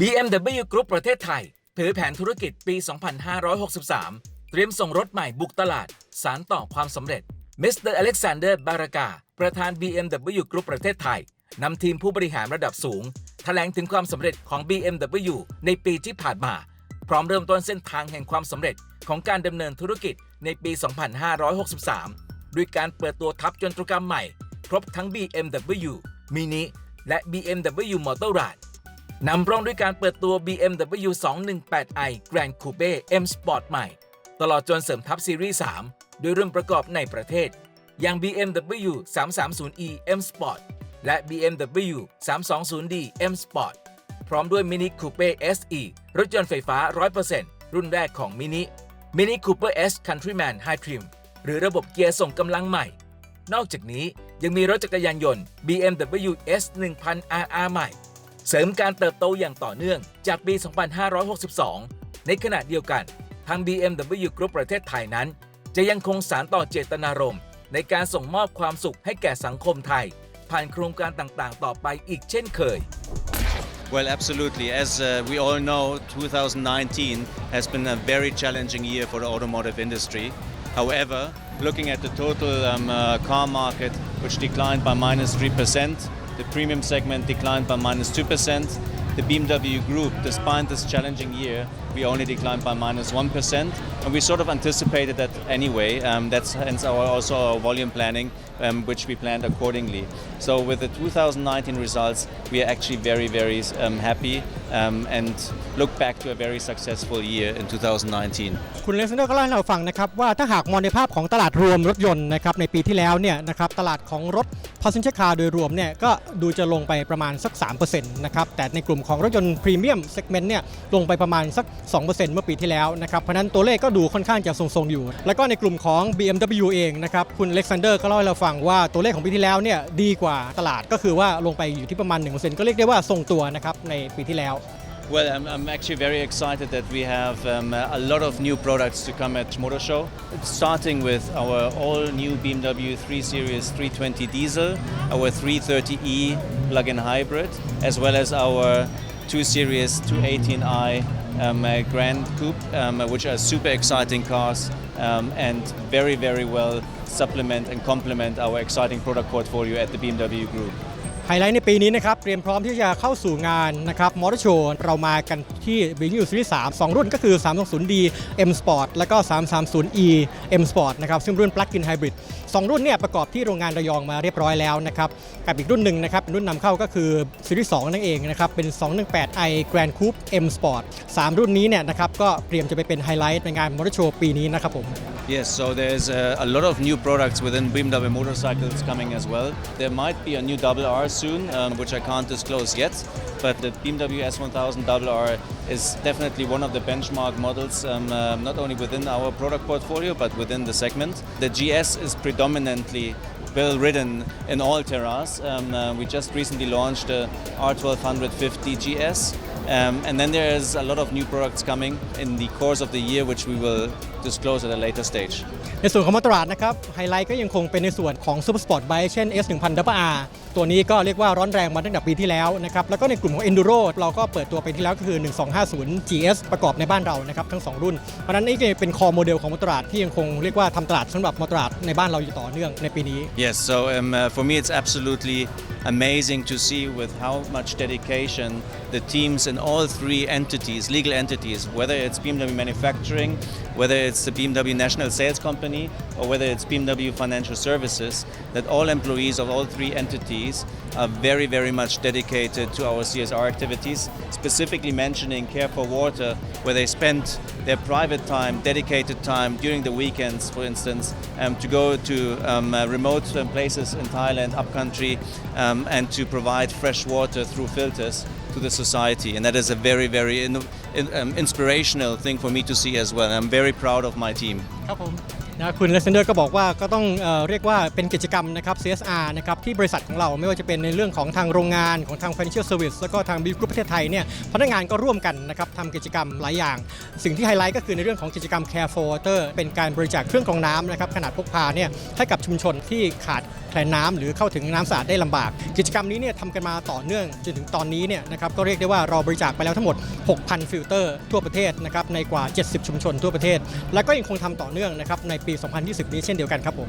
BMW Group ประเทศไทยเผยแผนธุรกิจปี 2563 เตรียมส่งรถใหม่บุกตลาด สารต่อความสำเร็จมิสเตอร์อเล็กซานเดอร์บารากาประธาน BMW Group ประเทศไทยนำทีมผู้บริหารระดับสูง แถลงถึงความสำเร็จของ BMW ในปีที่ผ่านมา พร้อมเริ่มต้นเส้นทางแห่งความสำเร็จของการดำเนินธุรกิจในปี 2563 ด้วยการเปิดตัวทัพยนตรกรรมใหม่ ครบทั้ง BMW Mini และ BMW Motorrad นำร่องด้วยการเปิดตัว BMW 218i Grand Coupe M Sport ใหม่ ตลอดจนเสริมทัพซีรีส์ 3 ด้วยรุ่นประกอบในประเทศ อย่าง BMW 330e M Sport และ BMW 320d M Sport พร้อมด้วย Mini Coupe SE รถยนต์ไฟฟ้า 100%รุ่นแรกของ Mini Mini Cooper S Countryman High Trim หรือระบบเกียร์ส่งกำลังใหม่ นอกจากนี้ยังมีรถจักรยานยนต์ BMW S 1000 RR ใหม่ เสริมการเติบโตอย่างต่อเนื่องจากปี 2562 ในขณะเดียวกัน ทาง BMW Group ประเทศไทยนั้น จะยังคงสารต่อเจตนารมณ์ ในการส่งมอบความสุขให้แก่สังคมไทย ผ่านโครงการต่างๆ ต่อไปอีกเช่นเคย Well, absolutely. As uh, we all know, 2019 has been a very challenging year for the automotive industry. However, looking at the total um, uh, car market, which declined by minus 3%, the premium segment declined by minus 2%, the BMW Group, despite this challenging year, we only declined by minus 1. And we sort of anticipated that anyway. Um, that's hence our, also our volume planning, um, which we planned accordingly. So with the 2019 results, we are actually very, very um, happy um, and look back to a very successful year in 2019. คุณเลสเดอร์ก็เล่าให้เราฟังนะครับว่าถ้าหากมองในภาพของตลาดรวมรถยนต์นะครับในปีที่แล้วเนี่ยนะครับตลาดของรถ passenger car โดยรวมเนี่ยก็ดูจะลงไปประมาณสัก 3%นะครับแต่ในกลุ่มของรถยนต์พรีเมียมเซกเมนต์เนี่ยลงไปประมาณสัก 2%เมื่อปีที่แล้วนะครับเพราะฉะนั้นตัวเลขก็ดูค่อนข้างจะทรงๆอยู่ แล้วก็ในกลุ่มของ BMW เองนะครับคุณเล็กซานเดอร์ก็เล่าให้เราฟังว่าตัวเลขของปีที่แล้วเนี่ยดีกว่าตลาดก็คือว่าลงไปอยู่ที่ประมาณ 1%ก็เรียกได้ว่าทรงตัวนะครับในปีที่แล้ว Well, I'm, I'm actually very excited that we have um, a lot of new products to come at Motor Show. Starting with our all new BMW 3 Series 320 diesel, our 330e plug-in hybrid, as well as our 2 Series 218i um, uh, Grand Coupe, um, which are super exciting cars um, and very, very well supplement and complement our exciting product portfolio at the BMW Group. ไฮไลท์ในปีนี้นะครับเตรียมพร้อมที่จะเข้าสู่งานนะครับมอเตอร์โชว์เรามากันที่ b ิ n ูซีรีส์3 2 รุ่นก็คือ 320D M Sport แล้วก็ 330E M Sport นะครับซึ่งรุ่น Plug-in Hybrid 2 รุ่นเนี่ยประกอบที่โรงงานระยองมาเรียบร้อยแล้วนะครับกับอีกรุ่นหนึ่งนะครับเป็นรุ่นนำเข้าก็คือซีรีส์2นั่นเองนะครับเป็น 218i Grand Coupe M Sport 3 รุ่นนี้เนี่ยนะครับก็เตรียมจะไปเป็นไฮไลท์ในงานมอเตอร์โชว์ปีนี้นะครับผม Yes, so there's a, a lot of new products within BMW motorcycles coming as well. There might be a new double R soon, um, which I can't disclose yet, but the BMW S1000 double R is definitely one of the benchmark models, um, uh, not only within our product portfolio, but within the segment. The GS is predominantly well ridden in all terrains. Um, uh, we just recently launched the R1250 GS. Um, and then there's a lot of new products coming in the course of the year, which we will disclose at a later stage. ในส่วนของมาตรฐานนะครับไฮไลท์ก็ยังคงเป็นในส่วนของซูเปอร์สปอร์ตไบค์เช่น S1000 WR ตัวนี้ก็เรียกว่าร้อนแรงมาตั้งแต่ปีที่แล้วนะครับแล้วก็ในกลุ่มของ Enduro เราก็เปิดตัวไปที่แล้วก็คือ 1250 GS ประกอบในบ้านเรานะครับทั้ง 2 รุ่น เพราะฉะนั้นนี่ก็เป็นคอโมเดลของมาตรฐานที่ยังคงเรียกว่าทำตลาดสำหรับมาตรฐานในบ้านเราอยู่ต่อเนื่องในปีนี้ Yes, so um, uh, for me it's absolutely amazing to see with how much dedication the teams in all three entities, legal entities, whether it's BMW Manufacturing, whether it's the BMW National Sales Company, or whether it's BMW Financial Services, that all employees of all three entities are very, very much dedicated to our CSR activities, specifically mentioning Care for Water, where they spend their private time, dedicated time during the weekends, for instance, um, to go to um, uh, remote um, places in Thailand, upcountry, um, and to provide fresh water through filters to the society. And that is a very, very in, in, um, inspirational thing for me to see as well. I'm very proud of my team. นะคุณเลสเซนเดอร์ก็บอกว่าก็ต้องเออเรียกว่าเป็นกิจกรรมนะครับ CSR นะครับที่บริษัทของเราไม่ว่าจะเป็นในเรื่องของทางโรงงานของทาง Financial Service แล้วก็ทางบิ g กรุ๊ปประเทศไทยเนี่ยพนักงานก็ร่วมกันนะครับทำกิจกรรมหลายอย่าง สิ่งที่ไฮไลท์ก็คือในเรื่องของกิจกรรม Care for Water เป็นการบริจาคเครื่องกรองน้ำนะครับขนาดพกพาเนี่ยให้กับชุมชนที่ขาดแคลนน้ำหรือเข้าถึงน้ำสะอาดได้ลำบาก กิจกรรมนี้เนี่ยทำกันมาต่อเนื่องจนถึงตอนนี้เนี่ยนะครับก็เรียกได้ว่าเราบริจาคไปแล้วทั้งหมด 6,000 ฟิลเตอร์ทั่วประเทศนะครับในกว่า 70 ชุมชนทั่วประเทศ และก็ยังคงทำต่อเนื่องนะครับในปี 2020 นี้เช่นเดียวกันครับผม